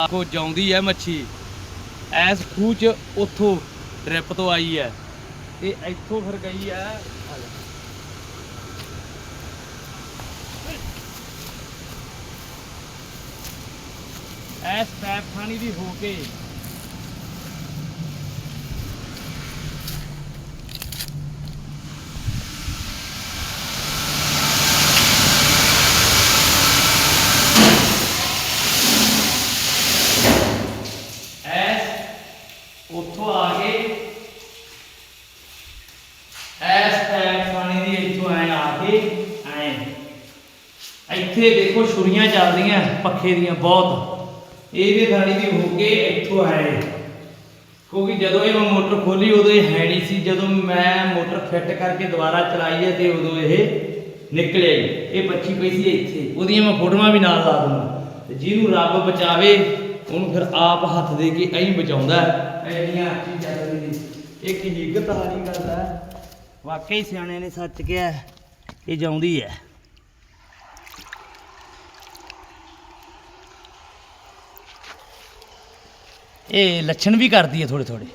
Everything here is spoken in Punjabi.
ਆਖੋ ਜਾਉਂਦੀ ਹੈ ਮੱਛੀ। ਐਸ ਖੂਹ ਚ ਉੱਥੋਂ ਟ੍ਰਿਪ ਤੋਂ ਆਈ ਹੈ। ਤੇ ਇੱਥੋਂ ਫਿਰ ਗਈ ਹੈ। ਐਸ ਪੈਪ ਖਾਣੀ ਦੀ ਹੋ ਕੇ ਐਸ ਉੱਥੋਂ ਆ ਕੇ ਐਸ ਪੈਪ ਖਾਣੀ ਦੀ ਇੱਥੋਂ ਐ ਆ ਕੇ ਐ। ਇੱਥੇ ਦੇਖੋ ਛੁਰੀਆਂ ਚੱਲਦੀਆਂ, ਪੱਖੇ ਦੀਆਂ ਬਹੁਤ। ਇਹਦੇ ਥਾਣੀ ਦੀ ਹੋ ਕੇ ਇੱਥੋਂ ਆਏ। ਕਿਉਂਕਿ ਜਦੋਂ ਇਹ ਮੈਂ ਮੋਟਰ ਖੋਲੀ, ਉਦੋਂ ਇਹ ਹੈ ਨਹੀਂ ਸੀ। ਜਦੋਂ ਮੈਂ ਮੋਟਰ ਫਿੱਟ ਕਰਕੇ ਦੁਬਾਰਾ ਚਲਾਈ ਹੈ ਤੇ ਉਦੋਂ ਇਹ ਨਿਕਲੇ। ਇਹ ਬੱਚੀ ਪਈ ਸੀ ਇੱਥੇ। ਉਹਦੀਆਂ ਮੈਂ ਫੋਟੋਆਂ ਵੀ ਨਾਲ ਲਾ ਦੂੰਗਾ। ਤੇ ਜਿਹਨੂੰ ਰੱਬ ਬਚਾਵੇ ਉਹਨੂੰ ਫਿਰ ਆਪ ਹੱਥ ਦੇ ਕੇ ਐਂ ਬਚਾਉਂਦਾ ਐਨੀਆਂ ਚੀਜ਼ਾਂ ਦੀ ਇੱਕ ਹਿੱਗਤ ਹਾਰੀ ਕਰਦਾ ਹੈ। ਵਾਕਈ ਸਿਆਣੇ ਨੇ ਸੱਚ ਕਿਹਾ ਇਹ ਜਾਉਂਦੀ ਹੈ। ਇਹ ਲੱਛਣ ਵੀ ਕਰਦੀ ਹੈ ਥੋੜੇ ਥੋੜੇ